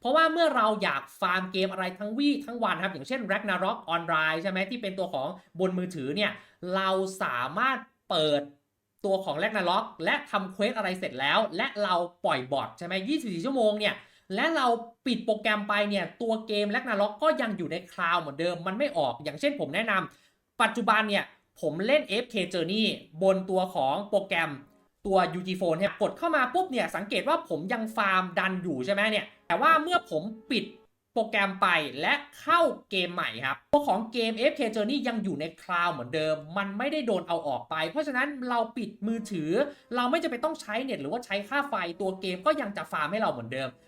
เพราะว่าเมื่อเราอยากฟาร์มเกมอะไรทั้งวี่ทั้งวันครับ อย่างเช่น Ragnarok Online ใช่ไหมที่เป็นตัวของบนมือถือเนี่ย เราสามารถเปิดตัวของ Ragnarok และทำเควสอะไรเสร็จแล้ว และเราปล่อยบอทใช่ไหม24 ชั่วโมงเนี่ยและเราปิดโปรแกรมไปเนี่ย ตัวเกม Ragnarok ก็ยังอยู่ในคลาวด์เหมือนเดิม มันไม่ออกอย่างเช่นผมแนะนำปัจจุบันเนี่ย ผมเล่น FK Journey บนตัวของโปรแกรมตัว UG Phone เนี่ยกดเข้ามาปุ๊บเนี่ย สังเกตว่าผมยังฟาร์มดันอยู่ใช่ไหมเนี่ย แต่ว่าเมื่อผมปิดโปรแกรมไปและเข้าเกมใหม่ครับตัวของเกม FK Journey ยังอยู่ในคลาวด์เหมือนเดิม มันไม่ได้โดนเอาออกไป เพราะฉะนั้นเราปิดมือถือ เราไม่จะไปต้องใช้เน็ตหรือว่าใช้ค่าไฟตัวเกมก็ยังจะฟาร์มให้เราเหมือนเดิม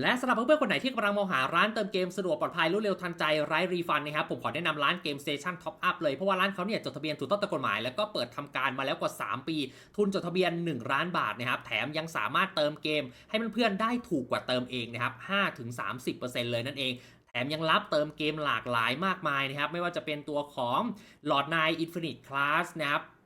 และสำหรับเพื่อนๆคนไหนที่กำลังมองหาร้านเติมเกมสะดวกปลอดภัยรวดเร็วทันใจไร้รีฟันนะครับผมขอแนะนำร้านเกม Station Top Up เลยเพราะว่าร้านเขาเนี่ยจดทะเบียนถูกต้องตามกฎหมาย แล้วก็เปิดทำการมาแล้วกว่า 3 ปี ทุนจดทะเบียน 1 ล้านบาทนะครับแถมยังสามารถเติมเกม ให้เพื่อนๆได้ถูกกว่าเติมเองนะครับ5-30%เลยนั่นเองแถมยังรับเติมเกมหลากหลายมากมายนะครับไม่ว่าจะเป็นตัวของ Lord Knight Infinite Class นะครับ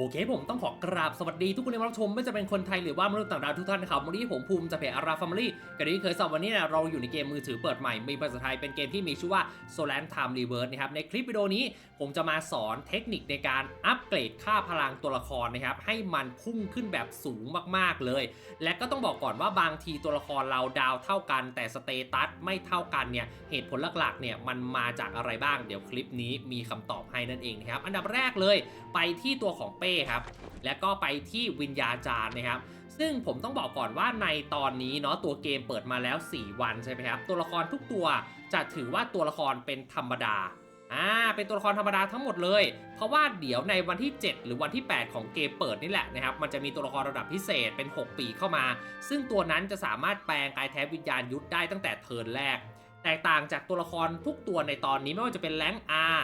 โอเคผมต้องขอกราบสวัสดีทุกคนที่มารับชมไม่ว่าจะเป็นคนไทยหรือว่ามนุษย์ต่างดาวทุกท่านนะครับวันนี้ผมภูมิจากเพจอาราฟามิลี่กันที่เคยสอบวันนี้เนยเราอยู่ในเกมมือถือเปิดใหม่ มีภาษาไทยเป็นเกมที่มีชื่อว่า Solar Time Reverse นะครับในคลิปวิดีโอนี้ผมจะมาสอนเทคนิคในการอัปเกรดค่าพลังตัวละครนะครับให้มันพุ่งขึ้นแบบสูงมากๆเลย และก็ต้องบอกก่อนว่าบางทีตัวละครเราดาวเท่ากัน แต่สเตตัสไม่เท่ากันเนี่ยเหตุผลหลักๆเนี่ยมันมาจากอะไรบ้างเดี๋ยวคลิปนี้มีคำตอบให้นั่นเองนะครับอันดับแรกเลย ไปที่ตัวของเป้ครับและก็ไปที่วิญญาจารย์นะครับ ซึ่งผมต้องบอกก่อนว่าในตอนนี้เนาะตัวเกมเปิดมาแล้ว 4 วันใช่ไหมครับ ตัวละครทุกตัวจะถือว่าตัวละครเป็นธรรมดาอ่าเป็นตัวละครธรรมดาทั้งหมดเลย เพราะว่าเดี๋ยวในวันที่ 7 หรือวันที่ 8 ของเกมเปิดนี่แหละนะครับ มันจะมีตัวละครระดับพิเศษเป็น 6 ปีเข้ามา ซึ่งตัวนั้นจะสามารถแปลงกายแท้วิญญาณยุทธได้ตั้งแต่เทิร์นแรก แตกต่างจากตัวละครทุกตัวในตอนนี้ไม่ว่าจะเป็นแรง R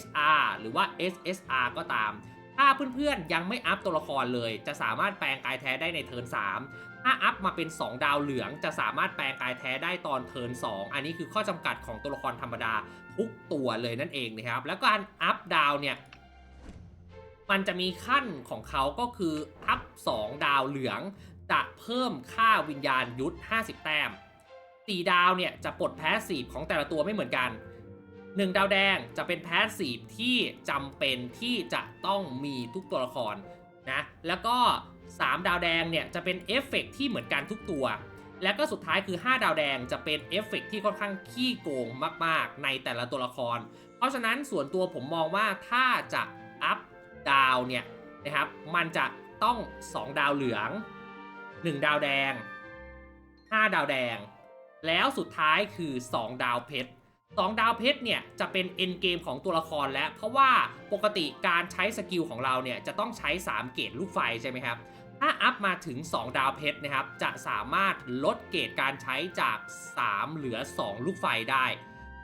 SR หรือว่า SSR ก็ตาม ถ้าเพื่อนๆยังไม่อัพตัวละครเลย จะสามารถแปลงกายแท้ได้ในเทิร์น3 ถ้าอัพมาเป็น 2 ดาวเหลือง จะสามารถแปลงกายแท้ได้ตอนเทิร์น2 อันนี้คือข้อจำกัดของตัวละครธรรมดาทุกตัวเลยนั่นเองนะครับ แล้วการอัพดาวเนี่ยมันจะมีขั้นของเขาก็คืออัพ 2 ดาวเหลือง จะเพิ่มค่าวิญญาณยุทธ 50 แต้ม 4 ดาวเนี่ยจะปลดแพสซีฟของแต่ละตัวไม่เหมือนกัน 1ดาวแดงจะเป็นแพสซีฟที่จำเป็นที่จะต้องมีทุกตัวละครนะแล้วก็ 3 ดาวแดงเนี่ยจะเป็นเอฟเฟกต์ที่เหมือนกันทุกตัว แล้วก็สุดท้ายคือ 5 ดาวแดงจะเป็นเอฟเฟกต์ที่ค่อนข้างขี้โกงมากๆ ในแต่ละตัวละคร เพราะฉะนั้นส่วนตัวผมมองว่าถ้าจะอัพดาวเนี่ยนะครับมันจะต้อง 2 ดาวเหลือง 1 ดาวแดง 5 ดาวแดง แล้วสุดท้ายคือ 2 ดาวเพชร 2ดาวเพชรเนี่ยจะเป็นเอ็นเกมของตัวละครแล้ว เพราะว่าปกติการใช้สกิลของเราเนี่ยจะต้องใช้ 3 เกรดลูกไฟใช่ไหมครับ ถ้าอัพมาถึง 2 ดาวเพชรนะครับจะสามารถลดเกรดการใช้จาก 3 เหลือ 2 ลูกไฟได้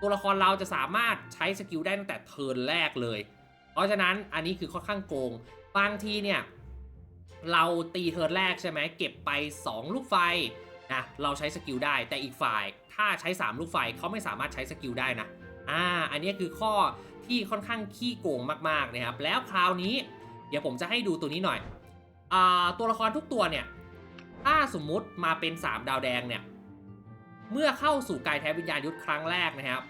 ตัวละครเราจะสามารถใช้สกิลได้ตั้งแต่เทิร์นแรกเลย เพราะฉะนั้นอันนี้คือค่อนข้างโกง บางทีเนี่ยเราตีเทิร์นแรกใช่ไหมเก็บไป 2 ลูกไฟ นะเราใช้สกิลได้แต่อีกฝ่ายถ้าใช้ 3 ลูกไฟเขาไม่สามารถใช้สกิลได้นะอ่าอันนี้คือข้อที่ค่อนข้างขี้โกงมากๆนะครับแล้วคราวนี้เดี๋ยวผมจะให้ดูตัวนี้หน่อยอ่าตัวละครทุกตัวเนี่ยถ้าสมมุติมาเป็น 3 ดาวแดงเนี่ยเมื่อเข้าสู่กายแท้วิญญาณยุทธครั้งแรกนะครับ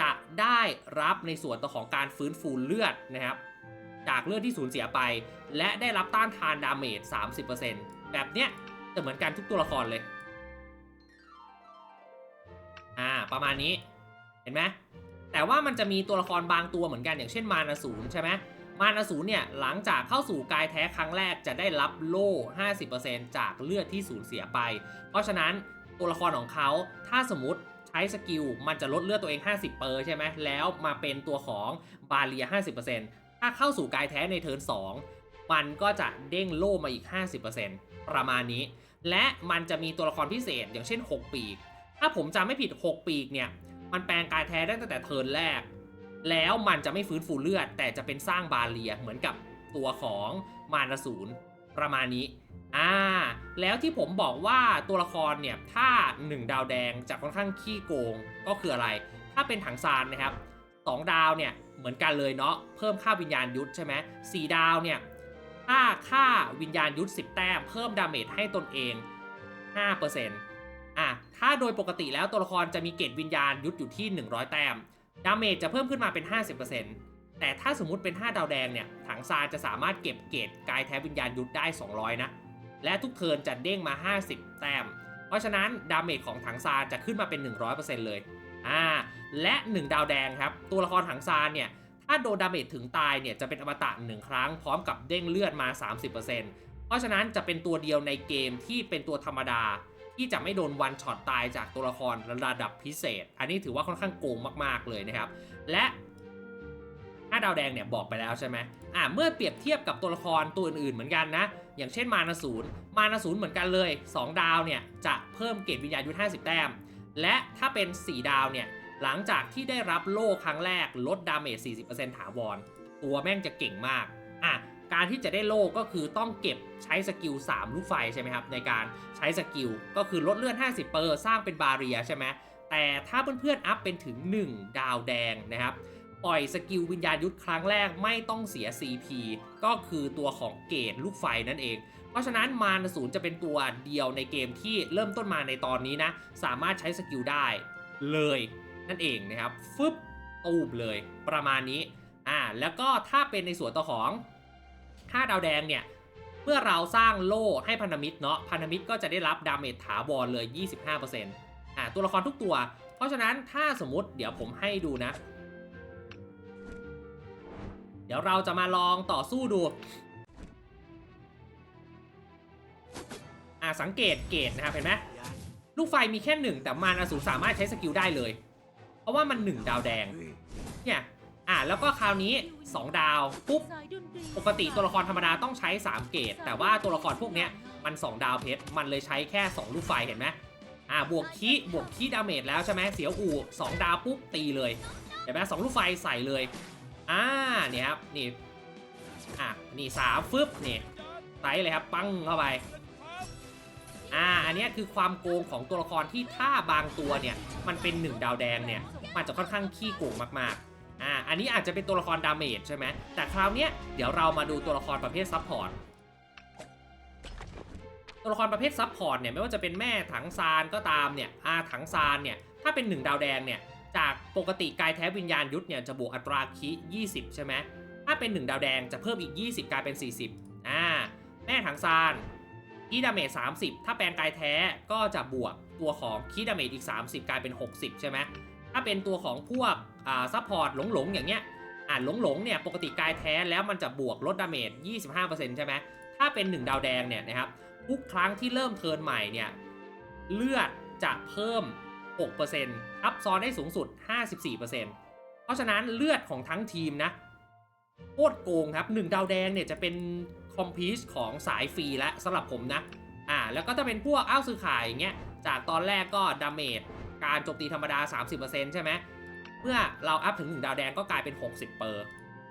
จะได้รับในส่วนตัวของการฟื้นฟูเลือดนะครับ จากเลือดที่สูญเสียไป และได้รับต้านทานดาเมจ 30%แบบเนี้ยจะเหมือนกันทุกตัวละครเลย ณนี้ เห็นไหมแต่ว่ามันจะมีตัวละครบางตัวเหมือนกันอย่างเช่นมานาศูนใช่ไหมมานาศูนเนี่ยหลังจากเข้าสู่กายแท้ครั้งแรกจะได้รับโล่ 50%จากเลือดที่สูญเสียไป เพราะฉะนั้นตัวละครของเขาถ้าสมมติใช้สกิลมันจะลดเลือดตัวเอง 50เปอร์ใช่ไหมแล้วมาเป็นตัวของบาเลีย 50%ถ้าเข้าสู่กายแท้ในเทิร์น2 มันก็จะเด้งโล่มาอีก 50%ประมาณนี้ และมันจะมีตัวละครพิเศษอย่างเช่น 6 ปีก ถ้าผมจำไม่ผิด 6 ปีกเนี่ย มันแปลงกายแท้ได้ตั้งแต่เทิร์นแรก แล้วมันจะไม่ฟื้นฟูเลือด แต่จะเป็นสร้างบาเลียเหมือนกับตัวของมารสูรประมาณนี้ อ่า แล้วที่ผมบอกว่าตัวละครเนี่ย ถ้า 1 ดาวแดงจะค่อนข้างขี้โกงก็คืออะไร ถ้าเป็นถังซานนะครับ 2 ดาวเนี่ย เหมือนกันเลยเนาะเพิ่มค่าวิญญาณยุทธใช่ไหมสี่ดาวเนี่ยถ้าค่าวิญญาณยุทธ10 แต้ม เพิ่มดาเมจให้ตนเอง 5% อะถ้าโดยปกติแล้วตัวละครจะมีเกรดวิญญาณยุทธอยู่ที่ 100 แต้ม ดาเมจจะเพิ่มขึ้นมาเป็น 50%แต่ถ้าสมมุติเป็น 5 ดาวแดงเนี่ยถังซานจะสามารถเก็บเกรดกายแท้วิญญาณยุทธได้ 200 นะ และทุกเทิร์นจะเด้งมา 50 แต้ม เพราะฉะนั้นดาเมจของถังซานจะขึ้นมาเป็น 100%เลยอ่าและ 1 ดาวแดงครับ ตัวละครถังซานเนี่ยถ้าโดนดาเมจถึงตายเนี่ยจะเป็นอมตะหนึ่งครั้งพร้อมกับเด้งเลือดมา 30%เพราะฉะนั้นจะเป็นตัวเดียวในเกมที่เป็นตัวธรรมดา ที่จะไม่โดนวันช็อตตายจากตัวละครระดับพิเศษ อันนี้ถือว่าค่อนข้างโกงมากๆเลยนะครับ และ5ดาวแดงเนี่ยบอกไปแล้วใช่ไหมอ่าเมื่อเปรียบเทียบกับตัวละครตัวอื่นๆเหมือนกันนะ อย่างเช่นมานาศูนย์มานาศูนย์เหมือนกันเลย 2 ดาวเนี่ยจะเพิ่มเกรดวิญญาณยุทธ50 แต้ม และถ้าเป็น 4 ดาวเนี่ยหลังจากที่ได้รับโล่ครั้งแรกลดดาเมจ 40%ถาวร ตัวแม่งจะเก่งมาก อะ การที่จะได้โล่ก็คือต้องเก็บใช้สกิล3ลูกไฟใช่ไหมครับในการใช้สกิลก็คือลดเลือด50เปอร์สร้างเป็นบาเรียใช่ไหมแต่ถ้าเพื่อนๆอัพเป็นถึง 1 ดาวแดงนะครับปล่อยสกิลวิญญาณยุทธครั้งแรกไม่ต้องเสีย CP ก็คือตัวของเกตลูกไฟนั่นเอง เพราะฉะนั้นมารศูนย์จะเป็นตัวเดียวในเกมที่เริ่มต้นมาในตอนนี้นะ สามารถใช้สกิลได้เลยนั่นเองนะครับ ฟึบตูบเลยประมาณนี้อ่าแล้วก็ถ้าเป็นในส่วนตัวของ 5 ดาวแดงเนี่ย เมื่อเราสร้างโล่ให้พันธมิตรเนาะ พันธมิตรก็จะได้รับดาเมจถาวรเลย 25%อ่าตัวละครทุกตัว เพราะฉะนั้นถ้าสมมติเดี๋ยวผมให้ดูนะ เดี๋ยวเราจะมาลองต่อสู้ดูอ่าสังเกตเกตนะครับเห็นไหมลูกไฟมีแค่หนึ่งแต่มารอสูรสามารถใช้สกิลได้เลย เพราะว่ามันหนึ่งดาวแดงเนี่ย อ่าแล้วก็คราวนี้ 2 ดาวปุ๊บปกติตัวละครธรรมดาต้องใช้ 3 เกตแต่ว่าตัวละครพวกเนี้ยมัน 2 ดาวเพชรมันเลยใช้แค่ 2 ลูกไฟเห็นไหมอ่าบวกคีบวกคีดาเมจแล้วใช่ไหมเสียวอู่2ดาวปุ๊บตีเลยเห็นไหมสองลูกไฟใส่เลยอ่าเนี่ยครับนี่อะนี่สามฟึบนี่ไซส์เลยครับปังเข้าไปอ่าอันนี้คือความโกงของตัวละครที่ถ้าบางตัวเนี่ยมันเป็น 1 ดาวแดงเนี่ยมันจะค่อนข้างขี้โกงมากๆ อ่าอันนี้อาจจะเป็นตัวละครดาเมจใช่ไหมแต่คราวเนี้ยเดี๋ยวเรามาดูตัวละครประเภทซับพอร์ตตัวละครประเภทซับพอร์ตเนี่ยไม่ว่าจะเป็นแม่ถังซานก็ตามเนี่ยอาถังซานเนี่ยถ้าเป็น 1 ดาวแดงเนี่ยจากปกติกายแท้วิญญาณยุทธเนี่ยจะบวกอัตราคิ20 ใช่ไหมถ้าเป็น 1 ดาวแดงจะเพิ่มอีก 20 กลายเป็น 40อ่าแม่ถังซานคีดาเมจ30 ถ้าแปลงกายแท้ก็จะบวกตัวของคีดาเมจอีก 30 กลายเป็น 60 ใช่ไหมถ้าเป็นตัวของพวก อ่าซัพพอร์ตหลงๆอย่างเงี้ยอ่าหลงๆเนี่ยปกติกายแท้แล้วมันจะบวกลดดาเมจ 25%ใช่ไหมถ้าเป็น 1 ดาวแดงเนี่ยนะครับทุกครั้งที่เริ่มเทิร์นใหม่เนี่ยเลือดจะเพิ่ม 6%ทับซ้อนได้สูงสุด 54%เพราะฉะนั้นเลือดของทั้งทีมนะโคตรโกงครับ 1 ดาวแดงเนี่ยจะเป็นคอมพิชของสายฟรีและสำหรับผมนะอ่าแล้วก็จะเป็นพวกอ้าวซื้อขายอย่างเงี้ยจากตอนแรกก็ดาเมจการโจมตีธรรมดา 30%ใช่ไหม เมื่อเราอัพถึง 1 ดาวแดงก็กลายเป็น 60 เปอร์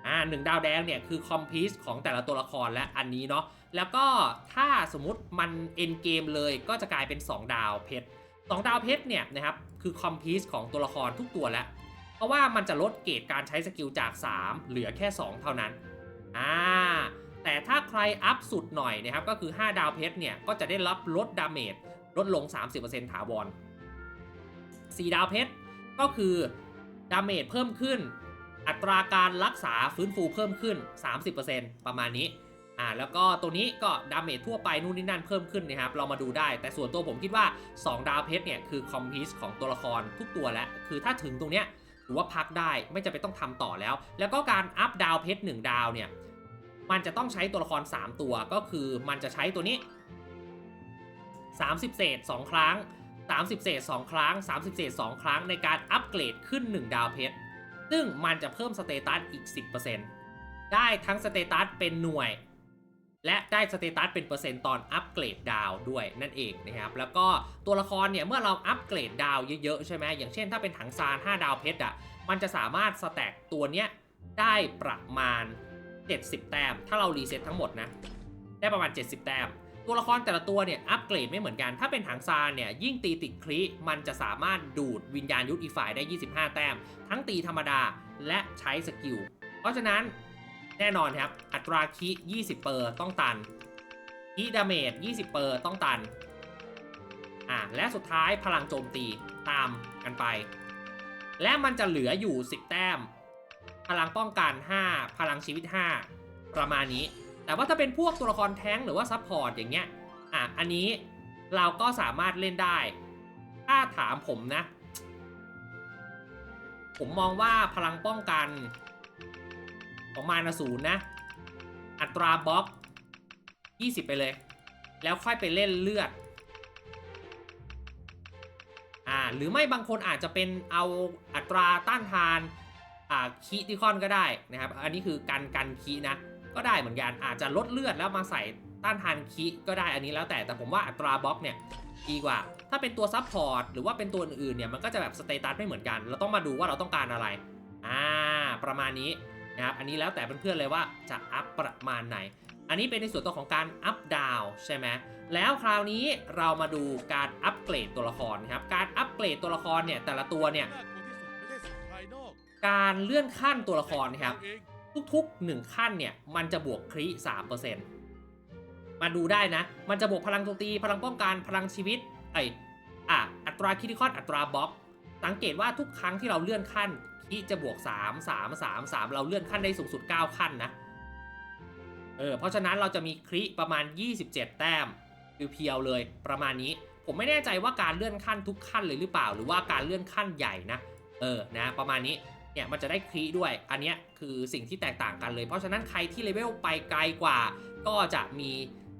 อ่าหนึ่งดาวแดงเนี่ยคือคอมพิชของแต่ละตัวละครและอันนี้เนาะแล้วก็ถ้าสมมุติมันเอ็นเกมเลยก็จะกลายเป็น 2 ดาวเพชร2ดาวเพชรเนี่ยนะครับคือคอมพิชของตัวละครทุกตัวแล้ว เพราะว่ามันจะลดเกรดการใช้สกิลจาก 3 เหลือแค่ 2 เท่านั้นอ่าแต่ถ้าใครอัพสุดหน่อยนะครับก็คือ 5 ดาวเพชรเนี่ยก็จะได้รับลดดาเมจลดลง 30%ถาวร4ดาวเพชรก็คือ ดาเมจเพิ่มขึ้น อัตราการรักษาฟื้นฟูเพิ่มขึ้น 30%ประมาณนี้อ่าแล้วก็ตัวนี้ก็ดาเมจทั่วไปนู่นนี่นั่นเพิ่มขึ้นนะครับ เรามาดูได้ แต่ส่วนตัวผมคิดว่า 2 ดาวเพชรเนี่ย คือคอมพิวของตัวละครทุกตัวแล้ว คือถ้าถึงตรงเนี้ยถือว่าพักได้ไม่จำเป็นต้องทำต่อแล้ว แล้วก็การอัพดาวเพชร1ดาวเนี่ย มันจะต้องใช้ตัวละคร 3 ตัวก็คือมันจะใช้ตัวนี้ 30 เศษ 2 ครั้ง 30 เศษ 2 ครั้ง 30 เศษ 2 ครั้งในการอัปเกรดขึ้น 1 ดาวเพชร ซึ่งมันจะเพิ่มสเตตัสอีก 10%ได้ทั้งสเตตัสเป็นหน่วย และได้สเตตัสเป็นเปอร์เซ็นต์ตอนอัปเกรดดาวด้วยนั่นเองนะครับ แล้วก็ตัวละครเนี่ยเมื่อเราอัปเกรดดาวเยอะๆใช่ไหมอย่างเช่นถ้าเป็นถังซาน 5 ดาวเพชรอะ มันจะสามารถสแต็กตัวเนี้ยได้ประมาณ 70 แต้ม ถ้าเรารีเซ็ตทั้งหมดนะ ได้ประมาณ 70 แต้ม ตัวละครแต่ละตัวเนี่ยอัปเกรดไม่เหมือนกัน ถ้าเป็นถังซานเนี่ยยิ่งตีติดคลิมันจะสามารถดูดวิญญาณยุทธอีฝ่ายได้ 25 แต้ม ทั้งตีธรรมดาและใช้สกิล เพราะฉะนั้นแน่นอนครับ อัตราคิ20 เปอร์ต้องตันคิดาเมจ20 เปอร์ต้องตันอะและสุดท้ายพลังโจมตีตามกันไป และมันจะเหลืออยู่ 10 แต้ม พลังป้องกัน 5 พลังชีวิต 5 ประมาณนี้ แต่ว่าถ้าเป็นพวกตัวละครแท้งหรือว่าซัพพอร์ตอย่างเงี้ยอะอันนี้เราก็สามารถเล่นได้ ถ้าถามผมนะ ผมมองว่าพลังป้องกันของมานาศูนย์นะ อัตราบล็อก 20 ไปเลย แล้วค่อยไปเล่นเลือดอ่าหรือไม่บางคนอาจจะเป็นเอาอัตราต้านทานอ่าคีดิคอนก็ได้นะครับ อันนี้คือกันกันคีนะ ก็ได้เหมือนกันอาจจะลดเลือดแล้วมาใส่ต้านทานคีก็ได้อันนี้แล้วแต่แต่ผมว่าอัตราบล็อกเนี่ยดีกว่า ถ้าเป็นตัวซับพอร์ตหรือว่าเป็นตัวอื่นๆเนี่ยมันก็จะแบบสเตตัสไม่เหมือนกัน เราต้องมาดูว่าเราต้องการอะไรอ่าประมาณนี้นะครับอันนี้แล้วแต่เพื่อนๆเลยว่าจะอัพประมาณไหน อันนี้เป็นในส่วนตัวของการอัพดาวใช่ไหมแล้วคราวนี้เรามาดูการอัปเกรดตัวละครนะครับการอัปเกรดตัวละครเนี่ยแต่ละตัวเนี่ยการเลื่อนขั้นตัวละครนะครับ ทุกๆ 1 ขั้นเนี่ย มันจะบวกคริ3%มาดูได้นะ มันจะบวกพลังโจมตี พลังป้องกัน พลังชีวิต ไออะ อัตราคิดิคอน อัตราบล็อก สังเกตว่าทุกครั้งที่เราเลื่อนขั้นคิจะบวก 3 3 3 3 เราเลื่อนขั้นได้สูงสุด 9 ขั้นนะ เออ เพราะฉะนั้นเราจะมีคริประมาณ 27 แต้มเพียวๆเลย ประมาณนี้ ผมไม่แน่ใจว่าการเลื่อนขั้นทุกขั้นเลยหรือเปล่า หรือว่าการเลื่อนขั้นใหญ่นะ เออ นะ ประมาณนี้ เนี่ยมันจะได้ครีด้วย อันนี้คือสิ่งที่แตกต่างกันเลย เพราะฉะนั้นใครที่เลเวลไปไกลกว่า ก็จะมี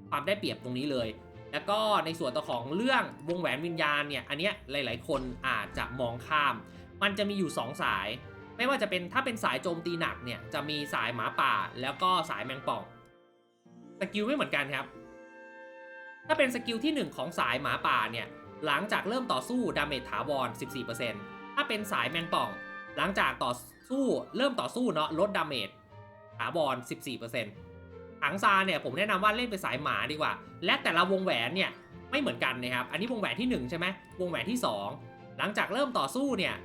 ความได้เปรียบตรงนี้เลย แล้วก็ในส่วนตัวของเรื่องวงแหวนวิญญาณเนี่ย อันนี้หลาย ๆ คนอาจจะมองข้าม มันจะมีอยู่ 2 สาย ไม่ว่าจะเป็นถ้าเป็นสายโจมตีหนักเนี่ย จะมีสายหมาป่า แล้วก็สายแมงป่อง สกิลไม่เหมือนกันครับ ถ้าเป็นสกิลที่ 1 ของสายหมาป่าเนี่ย หลังจากเริ่มต่อสู้ดาเมจถาวร 14%ถ้าเป็นสายแมงป่อง หลังจากต่อสู้เริ่มต่อสู้เนาะลดดาเมจถาวร14%ถังซาเนี่ยผมแนะนำว่าเล่นเป็นสายหมาดีกว่า และแต่ละวงแหวนเนี่ยไม่เหมือนกันนะครับ อันนี้วงแหวนที่ 1 ใช่ไหมวงแหวนที่ 2 หลังจากเริ่มต่อสู้เนี่ย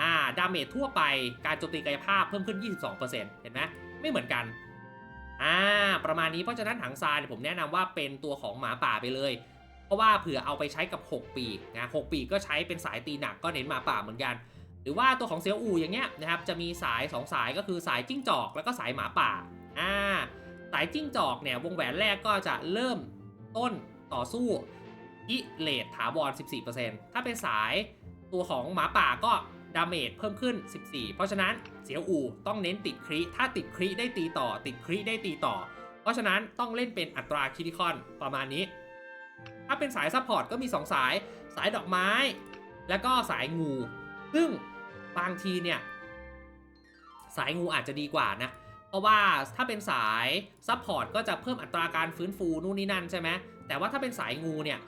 อ่าดาเมจทั่วไปการโจมตีกายภาพเพิ่มขึ้น 22%เห็นไหมไม่เหมือนกันอ่าประมาณนี้เพราะฉะนั้นถังซาเนี่ยผมแนะนำว่าเป็นตัวของหมาป่าไปเลย เพราะว่าเผื่อเอาไปใช้กับ 6 ปีนะ6ปีก็ใช้เป็นสายตีหนักก็เน้นหมาป่าเหมือนกัน หรือว่าตัวของเซียวอูอย่างเงี้ยนะครับจะมีสาย 2 สายก็คือสายจิ้งจอก แล้วก็สายหมาป่าอ่าสายจิ้งจอกเนี่ยวงแหวนแรกก็จะเริ่มต้นต่อสู้อิเลทถาวร 14%ถ้าเป็นสายตัวของหมาป่าก็ดาเมจเพิ่มขึ้น 14 เพราะฉะนั้นเสียวอูต้องเน้นติดคริถ้าติดคริได้ตีต่อ ติดคริได้ตีต่อ เพราะฉะนั้นต้องเล่นเป็นอัตราคิดิคอนประมาณนี้ ถ้าเป็นสายซัพพอร์ตก็มี 2 สาย สายดอกไม้ แล้วก็สายงู ซึ่ง บางทีเนี่ย สายงูอาจจะดีกว่านะ เพราะว่าถ้าเป็นสายซัพพอร์ตก็จะเพิ่มอัตราการฟื้นฟูนู่นนี่นั่นใช่ไหมแต่ว่าถ้าเป็นสายงูเนี่ย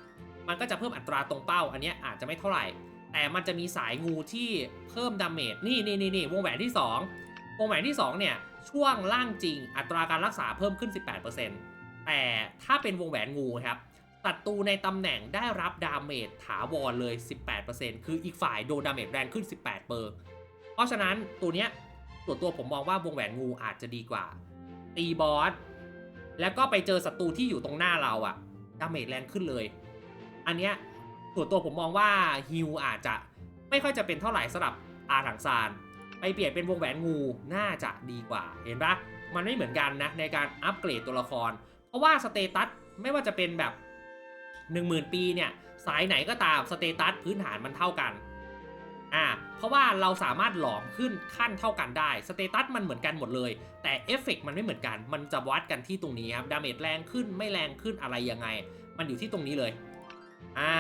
มันก็จะเพิ่มอัตราตรงเป้า อันนี้อาจจะไม่เท่าไหร่ แต่มันจะมีสายงูที่เพิ่มดาเมจนี่นี่นี่นี่วงแหวนที่ 2 วงแหวนที่ 2 เนี่ย ช่วงล่างจริงอัตราการรักษาเพิ่มขึ้น 18%แต่ถ้าเป็นวงแหวนงูครับ ศัตรูในตำแหน่งได้รับดาเมจถาวรเลย 18%คืออีกฝ่ายโดนดาเมจแรงขึ้น 18เปอร์เพราะฉะนั้นตัวเนี้ยส่วนตัวผมมองว่าวงแหวนงูอาจจะดีกว่า ตีบอสแล้วก็ไปเจอศัตรูที่อยู่ตรงหน้าเราอะดาเมจแรงขึ้นเลย อันเนี้ยส่วนตัวผมมองว่าฮิวอาจจะไม่ค่อยจะเป็นเท่าไหร่สำหรับอาถังซานไปเปลี่ยนเป็นวงแหวนงูน่าจะดีกว่า เห็นปะมันไม่เหมือนกันนะในการอัปเกรดตัวละคร เพราะว่าสเตตัสไม่ว่าจะเป็นแบบ 10,000 ปีเนี่ยสายไหนก็ตามสเตตัสพื้นฐานมันเท่ากันอ่าเพราะว่าเราสามารถหลอมขึ้นขั้นเท่ากันได้สเตตัสมันเหมือนกันหมดเลย แต่เอฟเฟกต์มันไม่เหมือนกัน มันจะวัดกันที่ตรงนี้ครับดาเมจแรงขึ้นไม่แรงขึ้นอะไรยังไง มันอยู่ที่ตรงนี้เลยอ่า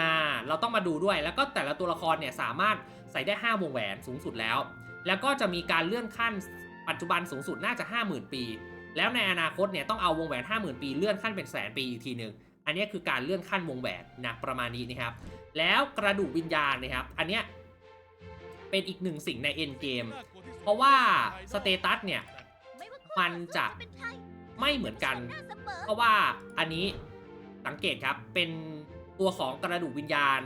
เราต้องมาดูด้วยแล้วก็แต่ละตัวละครเนี่ยสามารถใส่ได้ 5 วงแหวนสูงสุดแล้ว แล้วก็จะมีการเลื่อนขั้นปัจจุบันสูงสุดน่าจะ 50,000 ปี แล้วในอนาคตเนี่ยต้องเอาวงแหวน 50,000 ปีเลื่อนขั้นเป็นแสนปีอีกทีหนึ่ง อันนี้คือการเลื่อนขั้นวงแหวนนะประมาณนี้นะครับ แล้วกระดูกวิญญาณนะครับ อันเนี้ยเป็นอีกหนึ่งสิ่งในเอ็นเกมเพราะว่าสเตตัสเนี่ยมันจะไม่เหมือนกัน เพราะว่าอันนี้สังเกตครับเป็นตัวของกระดูกวิญญาณ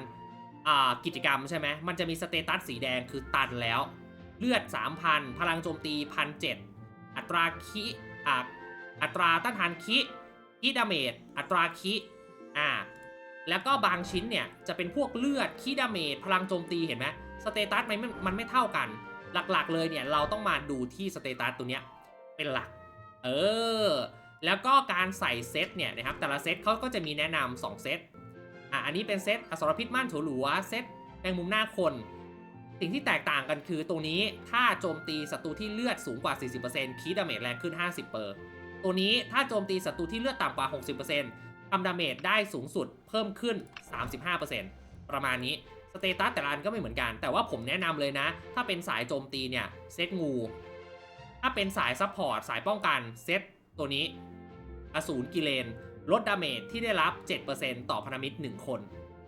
กิจกรรมใช่ไหมมันจะมีสเตตัสสีแดงคือตันแล้ว เลือด 3,000 พลังโจมตี 1,700 อัตราคิออัตราต้านทานคิ คิดาเมจอัตราคิอ่าแล้วก็บางชิ้นเนี่ย จะเป็นพวกเลือดคีดาเมจพลังโจมตีเห็นไหมสเตตัสมันไม่มันไม่เท่ากัน หลักๆเลยเนี่ย เราต้องมาดูที่สเตตัสตัวเนี้ยเป็นหลัก เออ แล้วก็การใส่เซตเนี่ยนะครับ แต่ละเซตเขาก็จะมีแนะนำ2เซตอะอันนี้เป็นเซตอสรพิษม่านโถหลัวเซตแมงมุมหน้าคน สิ่งที่แตกต่างกันคือตรงนี้ถ้าโจมตีศัตรูที่เลือดสูงกว่า 40%คีดาเมจแรงขึ้น 50เปอร์ ตัวนี้ถ้าโจมตีศัตรูที่เลือดต่ำกว่า 60%ทำดาเมจได้สูงสุดเพิ่มขึ้น 35%ประมาณนี้สเตตัสแต่ละอันก็ไม่เหมือนกัน แต่ว่าผมแนะนำเลยนะ ถ้าเป็นสายโจมตีเนี่ยเซตงู ถ้าเป็นสายซัพพอร์ตสายป้องกันเซตตัวนี้อสูรกิเลน ลดดาเมจที่ได้รับ 7%ต่อพนมิตร 1 คน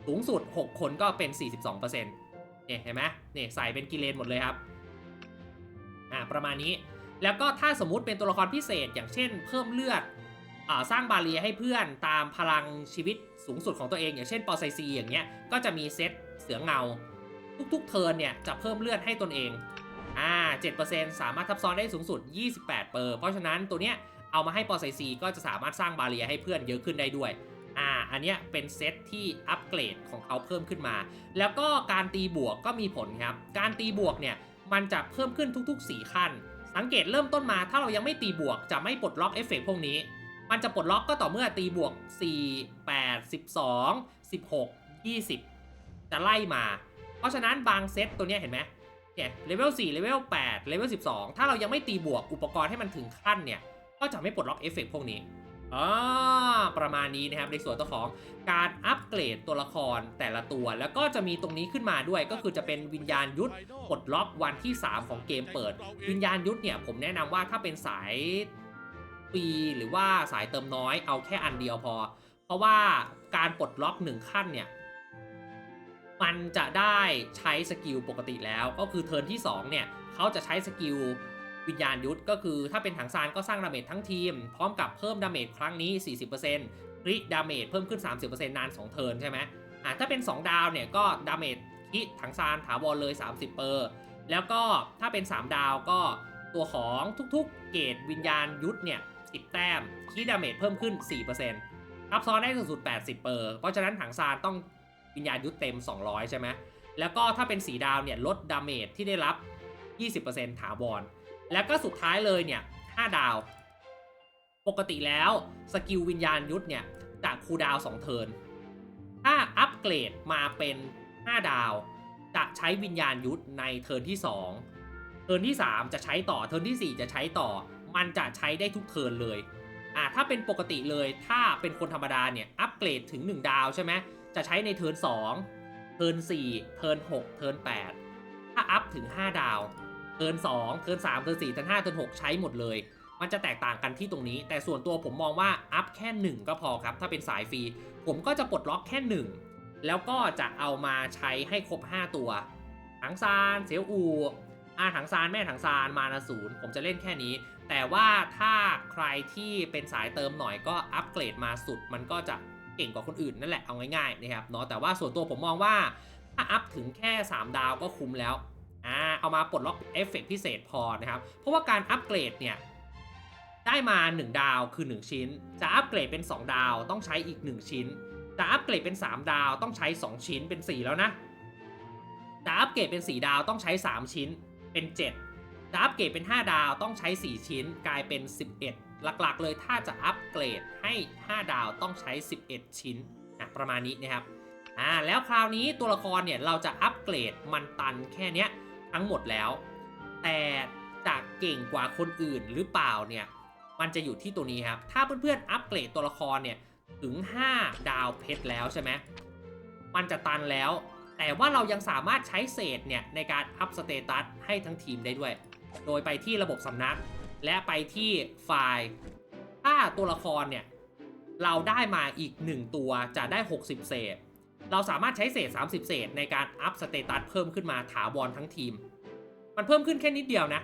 สูงสุด 6 คนก็เป็น 42%เนี่ยเห็นไหมเนี่ยใส่เป็นกิเลนหมดเลยครับ อ่าประมาณนี้ แล้วก็ถ้าสมมุติเป็นตัวละครพิเศษ อย่างเช่น เพิ่มเลือดอสร้างบาเรียให้เพื่อนตามพลังชีวิตสูงสุดของตัวเอง อย่างเช่นปอไซซีอย่างเงี้ยก็จะมีเซตเสือเงา ทุกๆเทิร์นเนี่ยจะเพิ่มเลือดให้ตนเองอ่า7%สามารถทับซ้อนได้สูงสุด 28เปอร์เพราะฉะนั้นตัวเนี้ยเอามาให้ปอไซซีก็จะสามารถสร้างบาเรียให้เพื่อนเยอะขึ้นได้ด้วยอ่าอันเนี้ยเป็นเซตที่อัปเกรดของเขาเพิ่มขึ้นมา แล้วก็การตีบวกก็มีผลครับ การตีบวกเนี่ยมันจะเพิ่มขึ้นทุกๆ 4 ขั้น สังเกตเริ่มต้นมาถ้าเรายังไม่ตีบวกจะไม่ปลดล็อกเอฟเฟกต์พวกนี้ มันจะปลดล็อกก็ต่อเมื่อตีบวก 4 8 12 16 20 จะไล่มา เพราะฉะนั้นบางเซตตัวนี้เห็นไหมเนี่ยเลเวล4เลเวล8เลเวล12 ถ้าเรายังไม่ตีบวกอุปกรณ์ให้มันถึงขั้นเนี่ยก็จะไม่ปลดล็อกเอฟเฟกต์พวกนี้ อ่าประมาณนี้นะครับในส่วนตัวของการอัปเกรดตัวละครแต่ละตัว แล้วก็จะมีตรงนี้ขึ้นมาด้วยก็คือจะเป็นวิญญาณยุทธปลดล็อกวันที่ 3 ของเกมเปิด วิญญาณยุทธเนี่ยผมแนะนำว่าถ้าเป็นสายปีหรือว่าสายเติมน้อยเอาแค่อันเดียวพอ เพราะว่าการปลดล็อกหนึ่งขั้นเนี่ยมันจะได้ใช้สกิลปกติแล้ว ก็คือเทิร์นที่2เนี่ยเขาจะใช้สกิล วิญญาณยุทธก็คือถ้าเป็นถังซานก็สร้างดาเมจทั้งทีม พร้อมกับเพิ่มดาเมจครั้งนี้ 40%ริดาเมจเพิ่มขึ้น 30%นาน 2 เทิร์นใช่ไหมอะถ้าเป็น 2 ดาวเนี่ยก็ดาเมจคิถังซานถาวรเลย 30 เปอร์ แล้วก็ถ้าเป็น 3 ดาวก็ตัวของทุกๆ เกรดวิญญาณยุทธเนี่ย 10 แต้มคีดาเมจเพิ่มขึ้น4%ทับซ้อนได้สูงสุด 80 เปอร์ เพราะฉะนั้นถังซานต้องวิญญาณยุทธเต็ม 200 ใช่ไหมแล้วก็ถ้าเป็น4ดาวเนี่ยลดดาเมจที่ได้รับ 20%ถาวร แล้วก็สุดท้ายเลยเนี่ย5ดาว ปกติแล้วสกิลวิญญาณยุทธเนี่ยจะคูดาว2เทิร์นถ้าอัปเกรดมาเป็น 5 ดาว จะใช้วิญญาณยุทธในเทิร์นที่ 2 เทิร์นที่ 3 จะใช้ต่อเทิร์นที่ 4 จะใช้ต่อ มันจะใช้ได้ทุกเทิร์นเลยอ่าถ้าเป็นปกติเลยถ้าเป็นคนธรรมดาเนี่ยอัปเกรดถึง 1 ดาวใช่ไหมจะใช้ในเทิร์น2เทิร์น4เทิร์น6เทิร์น8ถ้าอัพถึง 5 ดาว เทิร์น2เทิร์น3เทิร์น4เทิร์น5เทิร์น6ใช้หมดเลย มันจะแตกต่างกันที่ตรงนี้ แต่ส่วนตัวผมมองว่าอัพแค่ 1 ก็พอครับ ถ้าเป็นสายฟรี ผมก็จะปลดล็อกแค่ 1 แล้วก็จะเอามาใช้ให้ครบ 5 ตัวถังซานเสียวอูอาถังซานแม่ถังซานมานาศูนย์ผมจะเล่นแค่นี้ แต่ว่าถ้าใครที่เป็นสายเติมหน่อยก็อัปเกรดมาสุด มันก็จะเก่งกว่าคนอื่นนั่นแหละเอาง่ายๆนะครับเนาะแต่ว่าส่วนตัวผมมองว่าถ้าอัพถึงแค่ 3 ดาวก็คุ้มแล้ว อ่าเอามาปลดล็อกเอฟเฟกต์พิเศษพอนะครับ เพราะว่าการอัปเกรดเนี่ยได้มา 1 ดาวคือ 1 ชิ้น จะอัปเกรดเป็น 2 ดาวต้องใช้อีก 1 ชิ้น จะอัปเกรดเป็น 3 ดาวต้องใช้ 2 ชิ้นเป็น 4 แล้วนะ จะอัปเกรดเป็น 4 ดาวต้องใช้ 3 ชิ้นเป็น 7 จะอัปเกรดเป็น 5 ดาวต้องใช้ 4 ชิ้นกลายเป็น 11 หลักๆ เลยถ้าจะอัปเกรดให้ 5 ดาวต้องใช้ 11 ชิ้นนะประมาณนี้นะครับอ่าแล้วคราวนี้ตัวละครเนี่ยเราจะอัปเกรดมันตันแค่เนี้ย ทั้งหมดแล้ว แต่จะเก่งกว่าคนอื่นหรือเปล่าเนี่ยมันจะอยู่ที่ตัวนี้ครับ ถ้าเพื่อนๆอัปเกรดตัวละครเนี่ยถึง 5 ดาวเพชรแล้วใช่ไหมมันจะตันแล้ว แต่ว่าเรายังสามารถใช้เศษเนี่ยในการอัพสเตตัสให้ทั้งทีมได้ด้วย โดยไปที่ระบบสำนัก และไปที่ไฟล์ ถ้าตัวละครเนี่ยเราได้มาอีก 1 ตัวจะได้ 60 เศษ เราสามารถใช้เศษ 30 เศษในการอัพสเตตัสเพิ่มขึ้นมาถาวรทั้งทีม มันเพิ่มขึ้นแค่นิดเดียวนะ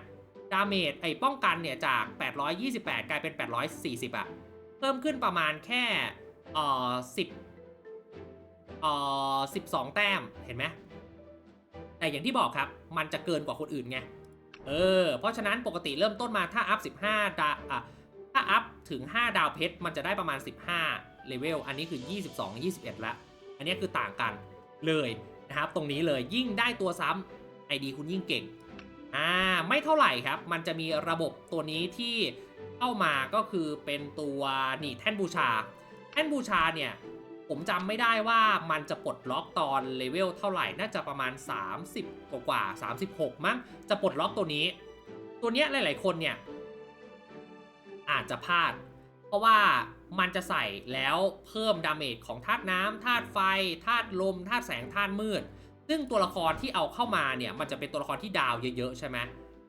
ดาเมจไอ้ป้องกันเนี่ยจาก 828 กลายเป็น 840อะเพิ่มขึ้นประมาณแค่เอ่อ10เอ่อ12 แต้มเห็นไหมแต่อย่างที่บอกครับ มันจะเกินกว่าคนอื่นไง เออ เพราะฉะนั้นปกติเริ่มต้นมาถ้าอัพ 15 ดาวอะถ้าอัพถึง 5 ดาวเพชร มันจะได้ประมาณ 15 เลเวล อันนี้คือ 22 21แล้ว อันนี้คือต่างกันเลยนะครับ ตรงนี้เลยยิ่งได้ตัวซ้ำไอดีคุณยิ่งเก่งอ่าไม่เท่าไหร่ครับ มันจะมีระบบตัวนี้ที่เข้ามาก็คือเป็นตัวนี่แท่นบูชา แท่นบูชาเนี่ยผมจำไม่ได้ว่ามันจะปลดล็อกตอนเลเวลเท่าไหร่น่าจะประมาณ 30 กว่ากว่า36 มั้งจะปลดล็อกตัวนี้ ตัวเนี้ยหลาย ๆ คนเนี่ยอาจจะพลาด เพราะว่ามันจะใส่แล้วเพิ่มดาเมจของธาตุน้ำธาตุไฟธาตุลมธาตุแสงธาตุมืด ซึ่งตัวละครที่เอาเข้ามาเนี่ยมันจะเป็นตัวละครที่ดาวเยอะๆใช่ไหม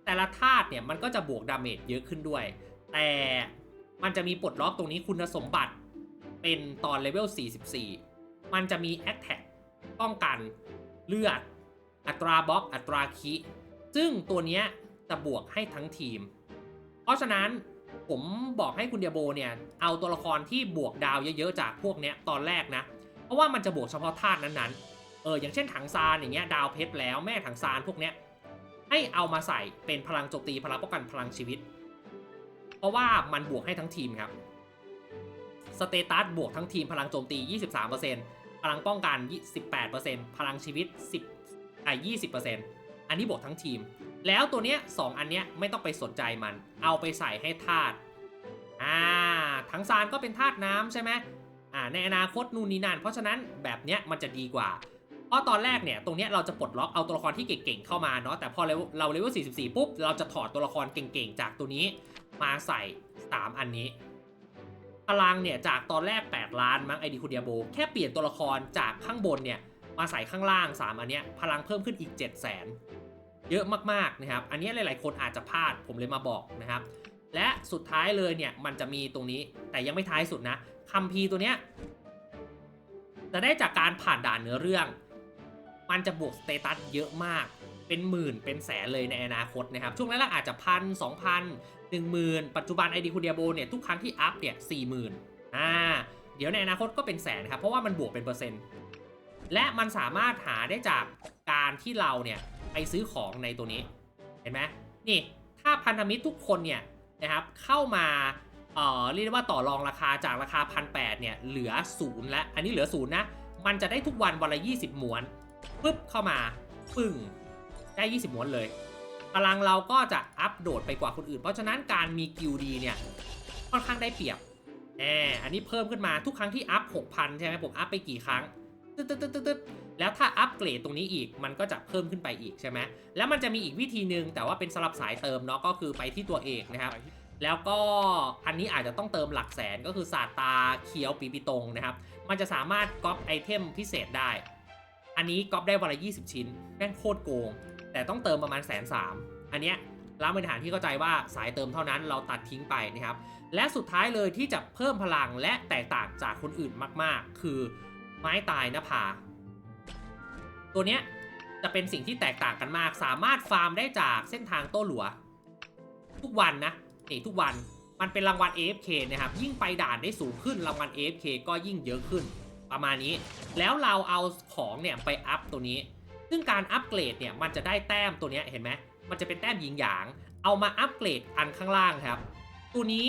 แต่ละธาตุเนี่ยมันก็จะบวกดาเมจเยอะขึ้นด้วย แต่มันจะมีปลดล็อกตรงนี้คุณสมบัติเป็นตอนเลเวล 44 มันจะมีแอ t แท็ป้องกันเลือด อัตราบล็อกอัตราคิ ซึ่งตัวเนี้ยจะบวกให้ทั้งทีม เพราะฉะนั้น ผมบอกให้คุณเดียโบเนี่ยเอาตัวละครที่บวกดาวเยอะๆจากพวกเนี้ยตอนแรกนะ เพราะว่ามันจะบวกเฉพาะธาตุนั้นๆ เอออย่างเช่นถังซานอย่างเงี้ยดาวเพชรแล้วแม่ถังซานพวกเนี้ยให้เอามาใส่เป็นพลังโจมตีพลังป้องกันพลังชีวิต เพราะว่ามันบวกให้ทั้งทีมครับสเตตัสบวกทั้งทีมพลังโจมตี 23%พลังป้องกัน 18%พลังชีวิต10อะ20%อันนี้บวกทั้งทีม แล้วตัวเนี้ยสองอันเนี้ยไม่ต้องไปสนใจมัน เอาไปใส่ให้ธาตุอ่าทั้งซานก็เป็นธาตุน้ำใช่ไหมอ่าในอนาคตนู่นนี่นั่นเพราะฉะนั้นแบบเนี้ยมันจะดีกว่าเพราะตอนแรกเนี่ยตรงเนี้ยเราจะปลดล็อกเอาตัวละครที่เก่งๆเข้ามาเนาะแต่พอเราเลเวล44 ปุ๊บ เราจะถอดตัวละครเก่งๆ จากตัวนี้มาใส่ 3 อันนี้พลังเนี่ยจากตอนแรก 8 ล้านมั้งไอดีคูเดียโบแค่เปลี่ยนตัวละครจากข้างบนเนี่ยมาใส่ข้างล่าง 3 อันเนี้ยพลังเพิ่มขึ้นอีก 7 0 0 0 0 เยอะมากๆนะครับ อันนี้หลายๆ คนอาจจะพลาดผมเลยมาบอกนะครับ และสุดท้ายเลยเนี่ยมันจะมีตรงนี้แต่ยังไม่ท้ายสุดนะคัมภีร์ตัวเนี้ยจะได้จากการผ่านด่านเนื้อเรื่อง มันจะบวกสเตตัสเยอะมากเป็นหมื่นเป็นแสนเลยในอนาคตนะครับ ช่วงแรกๆอาจจะพันสองพันหนึ่งหมื่นปัจจุบันไอดีคูเดียโบเนี่ยทุกครั้งที่อัพเนี่ยสี่หมื่นอ่าเดี๋ยวในอนาคตก็เป็นแสนครับเพราะว่ามันบวกเป็นเปอร์เซ็นต์และมันสามารถหาได้จากการที่เราเนี่ย ไปซื้อของในตัวนี้เห็นไหมนี่ถ้าพันธมิตรทุกคนเนี่ยนะครับเข้ามาเอ่อเรียกได้ว่าต่อรองราคาจากราคาพันแเนี่ยเหลือศูนย์และอันนี้เหลือศูนย์นะมันจะได้ทุกวันวันละ 20หมวนปึ๊บเข้ามาปึ้งได้ 20หมวนเลยพลังเราก็จะอัปโดดไปกว่าคนอื่น เพราะฉะนั้นการมีกิลดีเนี่ยค่อนข้างได้เปรียบแหมอันนี้เพิ่มขึ้นมาทุกครั้งที่อัพ 6,000 ใช่ไหมผมอัพไปกี่ครั้งตึ๊ดตึ๊ดตึ๊ดตึ๊ด แล้วถ้าอัปเกรดตรงนี้อีกมันก็จะเพิ่มขึ้นไปอีกใช่ไหมแล้วมันจะมีอีกวิธีหนึ่งแต่ว่าเป็นสลับสายเติมเนาะก็คือไปที่ตัวเอกนะครับแล้วก็อันนี้อาจจะต้องเติมหลักแสนก็คือศาสตราเคียวปีปิตงนะครับ มันจะสามารถก๊อปไอเทมพิเศษได้ อันนี้ก๊อปได้วันละ 20 ชิ้นแม่งโคตรโกง แต่ต้องเติมประมาณแสนสามอันเนี้ยร้านบริหารที่เข้าใจว่าสายเติมเท่านั้นเราตัดทิ้งไปนะครับ และสุดท้ายเลยที่จะเพิ่มพลังและแตกต่างจากคนอื่นมากๆ คือไม้ตายหน้าผา ตัวเนี้ยจะเป็นสิ่งที่แตกต่างกันมาก สามารถฟาร์มได้จากเส้นทางโต้หลัว ทุกวันนะนี่ทุกวันมันเป็นรางวัล AFK นะครับ ยิ่งไปด่านได้สูงขึ้นรางวัล AFK ก็ยิ่งเยอะขึ้น ประมาณนี้ แล้วเราเอาของเนี่ยไปอัพตัวนี้ ซึ่งการอัปเกรดเนี่ยมันจะได้แต้มตัวเนี้ยเห็นไหมมันจะเป็นแต้มหยิงหยาง เอามาอัปเกรดอันข้างล่างครับ ตัวนี้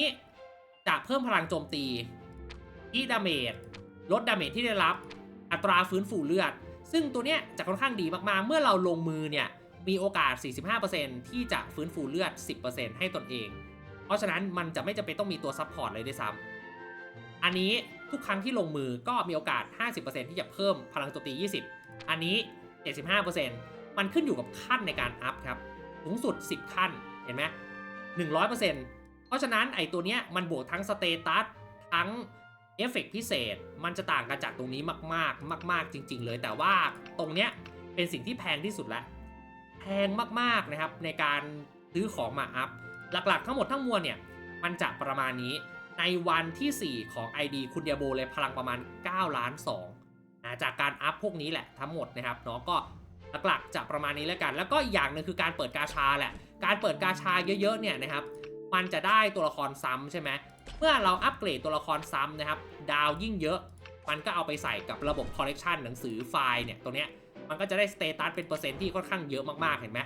จะเพิ่มพลังโจมตีอีดาเมจลดดาเมจที่ได้รับ อัตราฟื้นฟูเลือด ซึ่งตัวเนี้ยจะค่อนข้างดีมากๆ เมื่อเราลงมือเนี่ยมีโอกาส 45%ที่จะฟื้นฟูเลือด 10%ให้ตนเอง เพราะฉะนั้นมันจะไม่จำเป็นต้องมีตัวซัพพอร์ตเลยด้วยซ้ำอันนี้ทุกครั้งที่ลงมือก็มีโอกาส 50%ที่จะเพิ่มพลังโจมตี 20 อันนี้ 75%มันขึ้นอยู่กับขั้นในการอัพครับ สูงสุด 10 ขั้น เห็นไหม100%เพราะฉะนั้นไอตัวเนี้ยมันบวกทั้งสเตตัสทั้ง อฟเฟกต์พิเศษมันจะต่างกันจากตรงนี้มากๆ มาก ๆ จริง ๆ เลย แต่ว่าตรงเนี้ยเป็นสิ่งที่แพงที่สุดแล้วแพงมากๆนะครับในการซื้อของมาอัพ หลักๆ ทั้งหมดทั้งมวลเนี่ยมันจะประมาณนี้ในวันที่ 4 ของ ID คุณเดียโบเลยพลังประมาณ 9 ล้าน2นะจากการอัพพวกนี้แหละทั้งหมดนะครับเนาะก็หลักๆจะประมาณนี้แล้วกัน แล้วก็อีกอย่างหนึ่งคือการเปิดกาชาแหละ การเปิดกาชาเยอะๆเนี่ยนะครับมันจะได้ตัวละครซ้ำใช่ไหม เมื่อเราอัปเกรดตัวละครซ้ำนะครับ ดาวยิ่งเยอะ มันก็เอาไปใส่กับระบบคอลเลกชันหนังสือไฟล์เนี่ยตัวเนี้ยมันก็จะได้สเตตัสเป็นเปอร์เซ็นต์ที่ค่อนข้างเยอะมากๆ เห็นไหม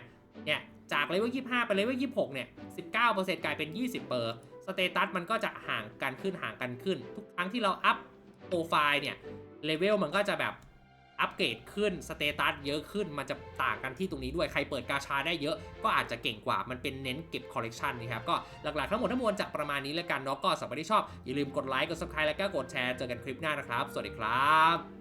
เนี่ยจากเลเวล25 ไปเลเวล26 เนี่ย 19%กลายเป็น 20เปอร์สเตตัสมันก็จะห่างกันขึ้นห่างกันขึ้น ทุกครั้งที่เราอัพโปรไฟล์เนี่ยเลเวลมันก็จะแบบ อัปเกรดขึ้นสเตตัสเยอะขึ้นมันจะต่างกันที่ตรงนี้ด้วยใครเปิดกาชาได้เยอะก็อาจจะเก่งกว่ามันเป็นเน้นเก็บคอลเลกชันนะครับก็หลักๆทั้งหมดทั้งมวลจะประมาณนี้แล้วกันเนาะก็สำหรับที่ชอบอย่าลืมกดไลค์กดซับสไครต์แล้วก็กดแชร์เจอกันคลิปหน้านะครับ สวัสดีครับ